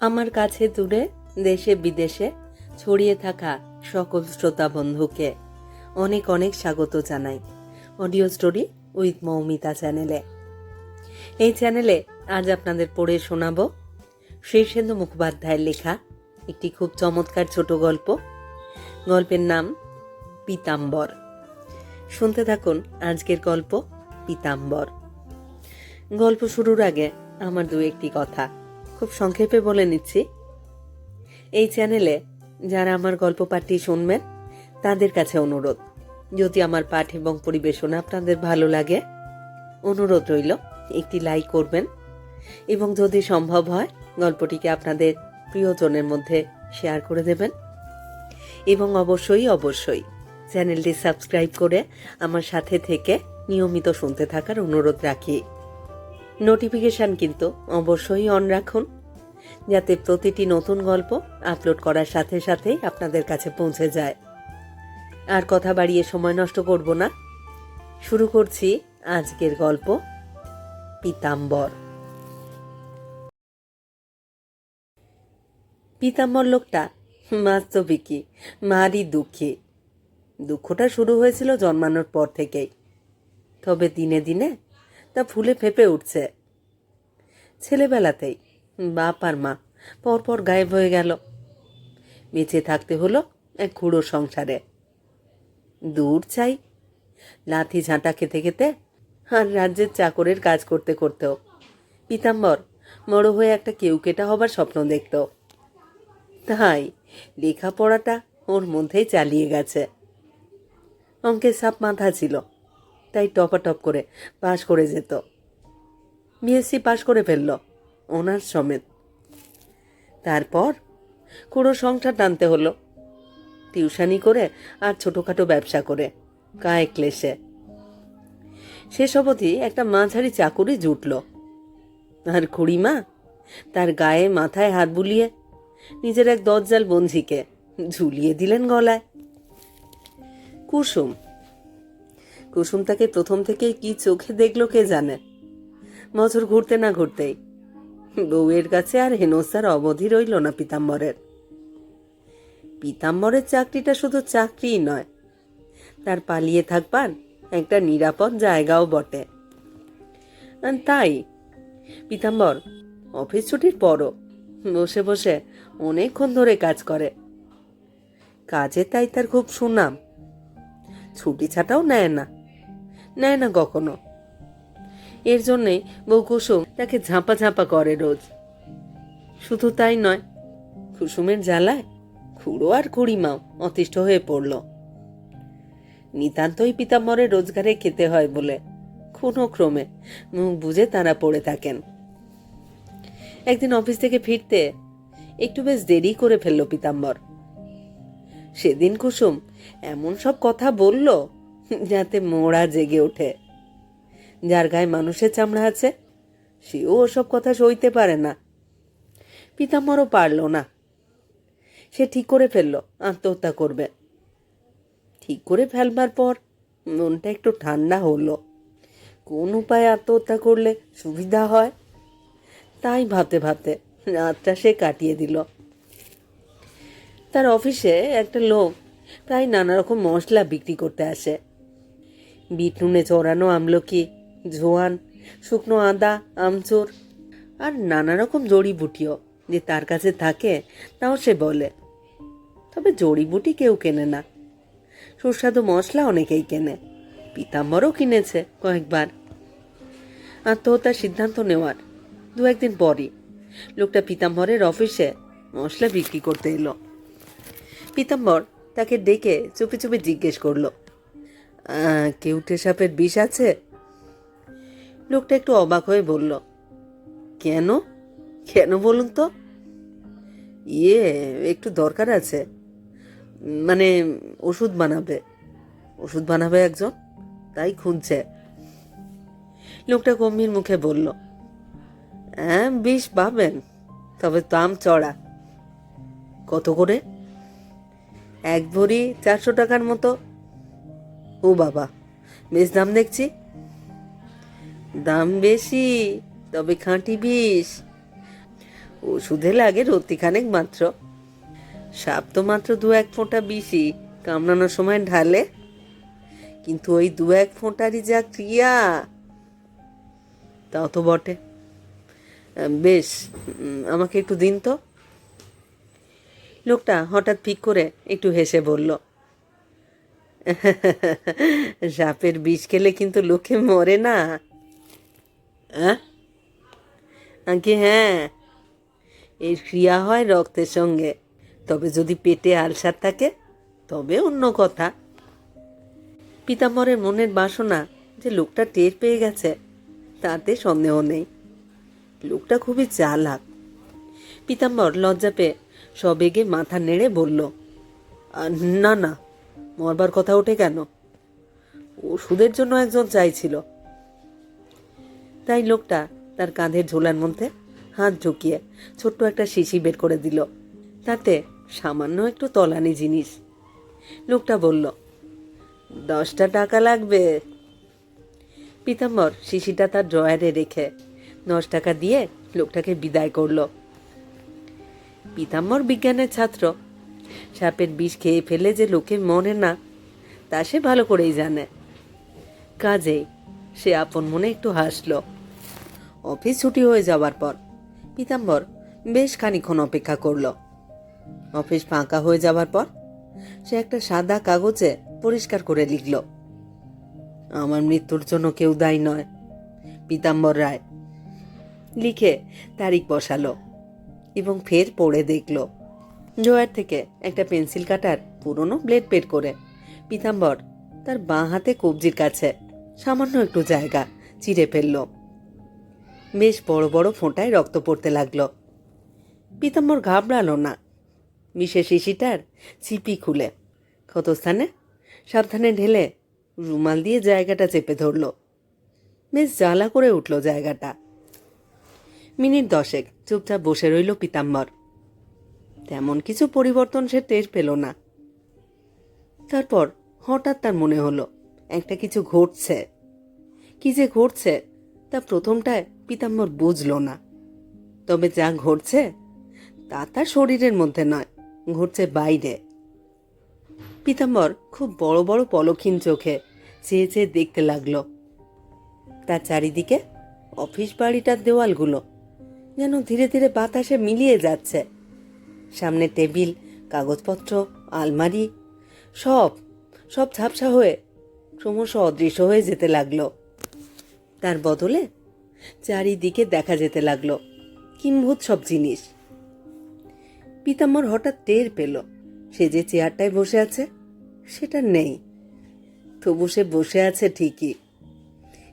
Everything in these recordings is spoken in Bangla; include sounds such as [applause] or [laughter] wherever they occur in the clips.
আমার কাছে দূরে, দেশে বিদেশে ছড়িয়ে থাকা সকল শ্রোতা বন্ধুকে অনেক অনেক স্বাগত জানাই। অডিও স্টোরি উইথ মৌমিতা চ্যানেলে। এই চ্যানেলে আজ আপনাদের পড়ে শোনাব শীর্ষেন্দু মুখোপাধ্যায়ের লেখা একটি খুব চমৎকার ছোট গল্প। গল্পের নাম পিতাম্বর। শুনতে থাকুন আজকের গল্প পিতাম্বর। গল্প শুরুর আগে আমার দু একটি কথা। খুব সংক্ষেপে বলে নিচ্ছি। এই চ্যানেলে যারা আমার গল্প পাঠটি শুনবেন, তাদের কাছে অনুরোধ, যদি আমার পাঠ এবং পরিবেশনা আপনাদের ভালো লাগে, অনুরোধ রইল, একটি লাইক করবেন এবং যদি সম্ভব হয়, গল্পটিকে আপনাদের প্রিয়জনের মধ্যে শেয়ার করে দেবেন। এবং অবশ্যই অবশ্যই চ্যানেলটি সাবস্ক্রাইব করে আমার সাথে থেকে নিয়মিত শুনতে থাকার অনুরোধ রাখি। নোটিফিকেশন কিন্তু অবশ্যই অন রাখুন, যাতে প্রতিটি নতুন গল্প আপলোড করার সাথে সাথেই আপনাদের কাছে পৌঁছে যায়। আর কথা বাড়িয়ে সময় নষ্ট করব না। শুরু করছি আজকের গল্প, পিতাম্বর। পিতাম্বর লোকটা বাস্তবিকই মারই দুঃখী। দুঃখটা শুরু হয়েছিল জন্মানোর পর থেকেই। তবে দিনে দিনে তা ফুলে ফেঁপে উঠছে। ছেলেবেলাতেই বাপ আর মা পরপর গায়েব হয়ে গেল। বেঁচে থাকতে হলো এক খুঁড়ো সংসারে। দূর চাই, লাথি ঝাঁটা খেতে খেতে আর রাজ্যের চাকরের কাজ করতে করতেও। পিতাম্বর বড় হয়ে একটা কেউকেটা হবার স্বপ্ন দেখত। তাই লেখাপড়াটা ওর মধ্যেই চালিয়ে গেছে। অঙ্কের সাপ মাথা ছিল। তাই টপাটপ করে পাশ করে যেত। বিএসসি পাশ করে ফেলল অনার্স সমেত। তারপর কোনো সংসার টানতে হলো। টিউশানি করে আর ছোটোখাটো ব্যবসা করে কায় ক্লেশে শেষ অবধি একটা মাঝারি চাকুরি জুটল। আর খুড়িমা তার গায়ে মাথায় হাত বুলিয়ে নিজের এক দজ্জাল বঞ্ঝিকে ঝুলিয়ে দিলেন গলায়। কুসুম কুসুম তাকে প্রথম থেকেই কি চোখে দেখল কে জানে। বছর ঘুরতে না ঘুরতেই। বউয়ের কাছে আর হেনস্তার অবধি রইল না পিতাম্বরের। পিতাম্বরের চাকরিটা শুধু চাকরিই নয়, তার পালিয়ে থাকবার একটা নিরাপদ জায়গাও বটে। তাই, পিতাম্বর, অফিস ছুটির পরও বসে বসে অনেকক্ষণ ধরে কাজ করে। কাজে তাই তার খুব সুনাম, ছুটি ছাটাও নেয় না। নেয় না কখনো। এর জন্যে বউ কুসুম তাকে ঝাঁপা ঝাঁপা করে রোজ। শুধু তাই নয়, কুসুমের জ্বালায় খুড়ো আর খুড়িমাও অতিষ্ঠ হয়ে পড়ল। নিতান্তই পিতাম্বরের রোজগারে খেতে হয় বলে কোনো ক্রমে মুখ বুঝে তারা পড়ে থাকেন। একদিন অফিস থেকে ফিরতে একটু বেশ দেরি করে ফেলল পিতাম্বর। সেদিন কুসুম এমন সব কথা বলল যাতে মোড়া জেগে ওঠে। যার গায়ে মানুষের চামড়া আছে, সেও ওসব কথা সইতে পারে না। পিতাম্বরও পারল না। সে ঠিক করে ফেলল, আত্মহত্যা করবে। ঠিক করে ফেলবার পর মনটা একটু ঠান্ডা হলো। কোন উপায়ে আত্মহত্যা করলে সুবিধা হয়? তাই ভাবতে ভাবতে রাতটা সে কাটিয়ে দিল। তার অফিসে একটা লোক প্রায় নানা রকম মশলা বিক্রি করতে আসে। বিট নুনে চড়ানো আমলকি জোয়ান শুকনো আদা আমচোর আর নানা রকম জড়িবুটিও যে তার কাছে থাকে তাও সে বলে। তবে জড়িবুটি কেউ কেনে না। সুস্বাদু মশলা অনেকেই কেনে। পিতাম্বরও কিনেছে কয়েকবার। আত্মহত্যার সিদ্ধান্ত নেওয়ার দু একদিন পরই লোকটা পিতাম্বরের অফিসে মশলা বিক্রি করতে এলো। পিতাম্বর তাকে ডেকে চুপি চুপি জিজ্ঞেস করল "আহ, কেউটে সাপের বিষ আছে? লোকটা একটু অবাক হয়ে বলল, কেন? কেন বলুন তো? ইয়ে একটু দরকার আছে। মানে ওষুধ বানাবে। ওষুধ বানাবে একজন, তাই খুঁজছে। লোকটা গম্ভীর মুখে বলল হ্যাঁ বিষ পাবেন, তবে দাম চড়া। কত করে? এক ভরি চারশো টাকার মতো। ও বাবা, বেশ দাম দেখছি। দাম বেশি, তবে খাঁটি বিষ। ওষুধে লাগে রতিখানেক মাত্র। সাপ তো মাত্র দু এক ফোঁটা বিষই, কামড়ানোর সময় ঢালে। কিন্তু ওই দু এক ফোঁটারই যা ক্রিয়া, তাও তো বটে। বেশ আমাকে একটু দিন তো। লোকটা হঠাৎ পিক করে একটু হেসে বলল [laughs] সাপের বিষ খেলে কিন্তু লোকে মরে না। আগে হ্যাঁ। এর ক্রিয়া হয় রক্তের সঙ্গে। তবে যদি পেটে আলসার থাকে তবে অন্য কথা। পিতাম্বরের মনের বাসনা যে লোকটা টের পেয়ে গেছে তাতে সন্দেহ নেই। লোকটা খুবই চালাক। পিতাম্বর লজ্জা পেয়ে সবেগে মাথা নেড়ে বলল "আহ, না না মরবার কথা ওঠে কেন? ওষুধের জন্য একজন চাইছিল। তাই লোকটা তার কাঁধের ঝোলার মধ্যে হাত ঢুকিয়ে ছোট্ট একটা শিশি বের করে দিল। তাতে সামান্য একটু তলানি জিনিস। লোকটা বলল, দশটা টাকা লাগবে। পিতাম্বর শিশিটা তার ড্রয়ারে রেখে দশ টাকা দিয়ে লোকটাকে বিদায় করল। পিতাম্বর বিজ্ঞানের ছাত্র সাপের বিষ খেয়ে ফেলে যে লোকে মরে না, তা সে ভালো করেই জানে। কাজেই সে আপন মনে একটু হাসলো। অফিস ছুটি হয়ে যাওয়ার পর পিতাম্বর বেশ খানিক্ষণ অপেক্ষা করল। অফিস ফাঁকা হয়ে যাওয়ার পর সে একটা সাদা কাগজে পরিষ্কার করে লিখল, আমার মৃত্যুর জন্য কেউ দায়ী নয়। পিতাম্বর রায় লিখে তারিখ বসালো এবং ফের পড়ে দেখল। জয়ার থেকে একটা পেন্সিল কাটার পুরনো ব্লেড বের করে। পিতাম্বর তার বাঁ হাতে কবজির কাছে, সামান্য একটু জায়গা চিড়ে ফেলল। বেশ বড় বড় ফোঁটায় রক্ত পড়তে লাগল। পিতাম্বর ঘাবড়ালো না। বিশেষ শিশিটার চিপি খুলে, ক্ষতস্থানে সাবধানে ঢেলে রুমাল দিয়ে জায়গাটা চেপে ধরল। বেশ জ্বালা করে উঠল জায়গাটা। মিনিট দশেক চুপচাপ বসে রইল পিতাম্বর। তেমন কিছু পরিবর্তন সে টের পেল না। তারপর হঠাৎ তার মনে হলো, একটা কিছু ঘটছে। কি যে ঘটছে, তা প্রথমটায় পিতাম্বর বুঝল না। তবে যা ঘটছে, তা তার শরীরের মধ্যে নয়, ঘটছে বাইরে। পিতাম্বর খুব বড় বড় পলক্ষীন চোখে চেয়ে চেয়ে দেখতে লাগল। তার চারিদিকে অফিস বাড়িটার দেওয়ালগুলো যেন ধীরে ধীরে বাতাসে মিলিয়ে যাচ্ছে। সামনে টেবিল, কাগজপত্র, আলমারি, সব সব ঝাপসা হয়ে ক্রমশ অদৃশ্য হয়ে যেতে লাগল। তার বদলে চারিদিকে দেখা যেতে লাগল কিম্ভূত সব জিনিস। পিতাম্বর হঠাৎ টের পেল, সে যে চেয়ারটায় বসে আছে সেটা নেই। তবু সে বসে আছে ঠিকই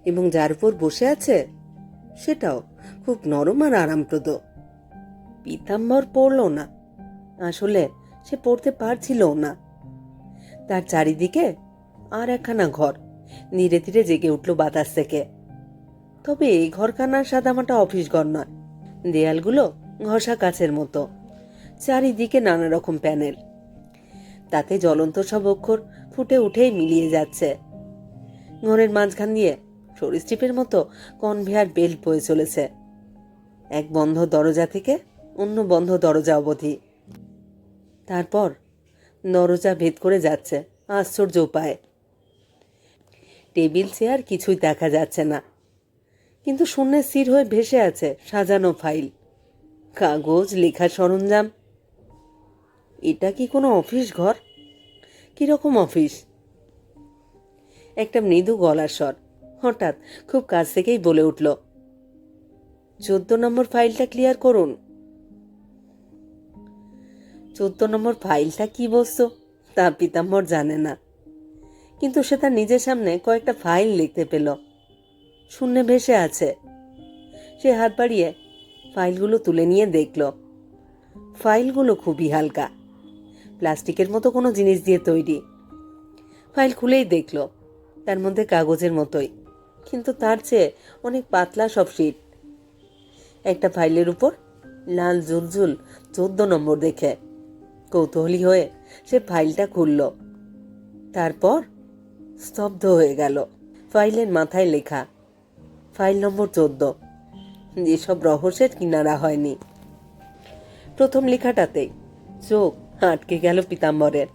এবং যার উপর বসে আছে সেটাও খুব নরম আর আরামপ্রদ। পিতাম্বর পড়ল না। আসলে সে পড়তে পারছিলও না। তার চারিদিকে আর একখানা ঘর। ধীরে ধীরে জেগে উঠল বাতাস থেকে। তবে এই ঘরখানার সাদামাটা অফিস ঘর নয়। দেয়ালগুলো ঘষা কাছের মতো। চারিদিকে নানা রকম প্যানেল। তাতে জ্বলন্ত সব অক্ষর ফুটে উঠেই মিলিয়ে যাচ্ছে। ঘরের মাঝখান দিয়ে সরীসৃপের মতো কনভেয়ার বেল্ট বয়ে চলেছে। এক বন্ধ দরজা থেকে অন্য বন্ধ দরজা অবধি। তারপর দরজা ভেদ করে যাচ্ছে, আশ্চর্য উপায়ে। টেবিল, চেয়ার কিছুই দেখা যাচ্ছে না। কিন্তু শূন্যে স্থির হয়ে ভেসে আছে সাজানো ফাইল। কাগজ লেখা সরঞ্জাম। এটা কি কোনো অফিস ঘর? কীরকম অফিস? একটা মৃদু গলার স্বর, হঠাৎ খুব কাছ থেকেই বলে উঠল, চোদ্দ নম্বর ফাইলটা ক্লিয়ার করুন। চোদ্দ নম্বর ফাইলটা কি বস্তু তা পিতাম্বর জানে না। কিন্তু সে তার নিজের সামনে কয়েকটা ফাইল লিখতে পেল। শূন্যে ভেসে আছে। সে হাত বাড়িয়ে ফাইলগুলো তুলে নিয়ে দেখল। ফাইলগুলো খুবই হালকা। প্লাস্টিকের মতো কোনো জিনিস দিয়ে তৈরি। ফাইল খুলেই দেখল। তার মধ্যে কাগজের মতোই। কিন্তু তার চেয়ে অনেক পাতলা সব শিট। একটা ফাইলের উপর লাল জুলজুল চোদ্দ নম্বর দেখে। কৌতূহলী হয়ে সে ফাইলটা খুলল। তারপর স্তব্ধ হয়ে গেল। ফাইলের মাথায় লেখা, ফাইল নম্বর চোদ্দ। যেসব রহস্যের কিনারা হয়নি। প্রথম লেখাটাতেই চোখ আটকে গেল পিতাম্বরের।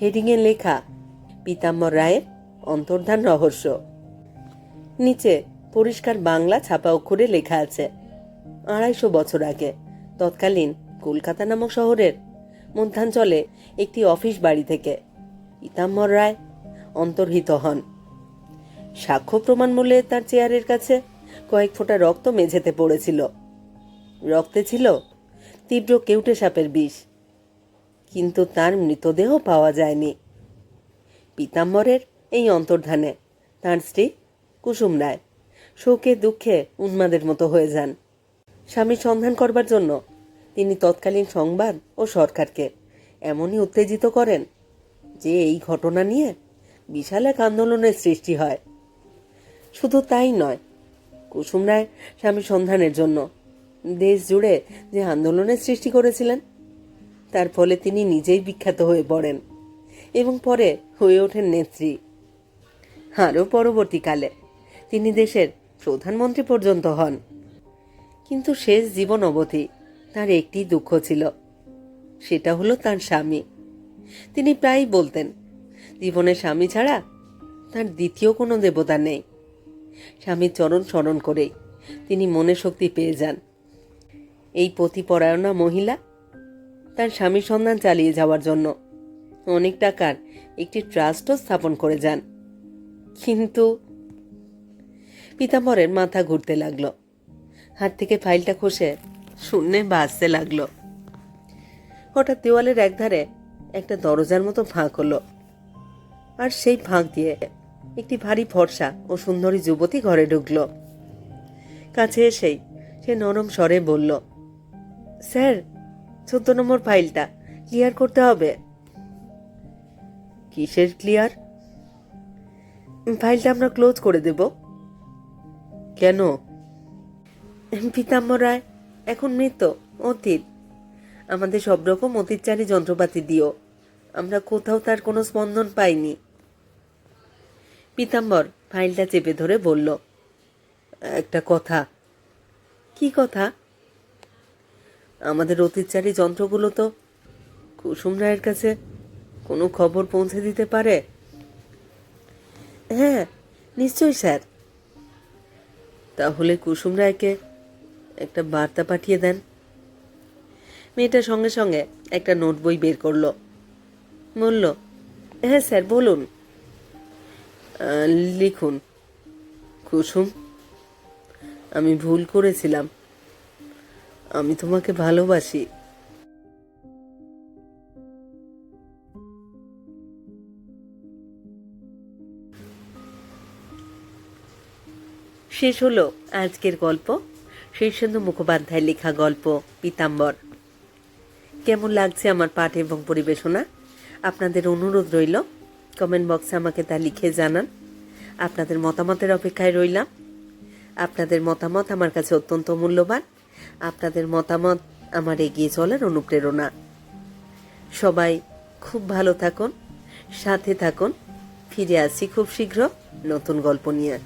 হেডিংয়ে লেখা, পিতাম্বর রায়ের অন্তর্ধান রহস্য। নিচে পরিষ্কার বাংলা ছাপা অক্ষরে লেখা আছে, আড়াইশো বছর আগে, তৎকালীন কলকাতা নামক শহরের মধ্যাঞ্চলে একটি অফিস বাড়ি থেকে। পিতাম্বর রায় অন্তর্হিত হন। সাক্ষ্য প্রমাণ মূল্যে তার চেয়ারের কাছে কয়েক ফোঁটা রক্ত মেঝেতে পড়েছিল। রক্তে ছিল তীব্র কেউটে সাপের বিষ। কিন্তু তার মৃতদেহ পাওয়া যায়নি। পিতাম্বরের এই অন্তর্ধানে তার স্ত্রী কুসুম রায় শোকে দুঃখে উন্মাদের মতো হয়ে যান। স্বামীর সন্ধান করবার জন্য তিনি তৎকালীন সংবাদ ও সরকারকে এমনই উত্তেজিত করেন যে এই ঘটনা নিয়ে বিশাল এক আন্দোলনের সৃষ্টি হয়। শুধু তাই নয়, কুসুম রায় স্বামী সন্ধানের জন্য দেশ জুড়ে যে আন্দোলনের সৃষ্টি করেছিলেন, তার ফলে তিনি নিজেই বিখ্যাত হয়ে পড়েন এবং পরে হয়ে ওঠেন নেত্রী। আরও পরবর্তীকালে তিনি দেশের প্রধানমন্ত্রী পর্যন্ত হন। কিন্তু শেষ জীবন অবধি তার একটি দুঃখ ছিল। সেটা হলো তার স্বামী। তিনি প্রায়ই বলতেন, জীবনে স্বামী ছাড়া তার দ্বিতীয় কোনো দেবতা নেই। স্বামীর চরণ স্মরণ করেই তিনি মনে শক্তি পেয়ে যান। এই পতিপরায়ণা মহিলা তার স্বামীর সন্ধান চালিয়ে যাওয়ার জন্য অনেক টাকার একটি ট্রাস্টও স্থাপন করে যান। কিন্তু পিতাম্বরের মাথা ঘুরতে লাগল। হাত থেকে ফাইলটা খসে শূন্যে বাজতে লাগল। হঠাৎ দেওয়ালের একধারে একটা দরজার মতো ফাঁক হলো। আর সেই ফাঁক দিয়ে একটি ভারী ফর্সা ও সুন্দরী যুবতী ঘরে ঢুকলো। কাছে এসেই সে নরম স্বরে বলল, স্যার, চোদ্দ নম্বর ফাইলটা ক্লিয়ার করতে হবে। কিসের ক্লিয়ার? ফাইলটা আমরা ক্লোজ করে দেব। কেন? পিতাম্বর রায় এখন মৃত, অতীত। আমাদের সব রকম অতীতচারী যন্ত্রপাতি দিও। আমরা কোথাও তার কোনো স্পন্দন পাইনি। পিতাম্বর ফাইলটা চেপে ধরে বলল, একটা কথা। কি কথা? আমাদের অতীতচারী যন্ত্রগুলো তো কুসুম রায়ের কাছে কোনো খবর পৌঁছে দিতে পারে? হ্যাঁ নিশ্চয়ই স্যার। তাহলে কুসুম রায়কে একটা বার্তা পাঠিয়ে দেন। মেয়েটা সঙ্গে সঙ্গে একটা নোট বই বের করল। বলল হ্যাঁ স্যার, বলুন। লিখুন। কুসুম, আমি ভুল করেছিলাম। আমি তোমাকে ভালোবাসি। শেষ হলো আজকের গল্প। শীর্ষেন্দু মুখোপাধ্যায়ের লেখা গল্প, পিতাম্বর। কেমন লাগছে আমার পাঠ এবং পরিবেশনা? আপনাদের অনুরোধ রইল কমেন্ট বক্সে আমাকে তা লিখে জানান। আপনাদের মতামতের অপেক্ষায় রইলাম। আপনাদের মতামত আমার কাছে অত্যন্ত মূল্যবান। আপনাদের মতামত আমার এগিয়ে চলার অনুপ্রেরণা। সবাই খুব ভালো থাকুন, সাথে থাকুন। ফিরে আসছি খুব শীঘ্র নতুন গল্প নিয়ে।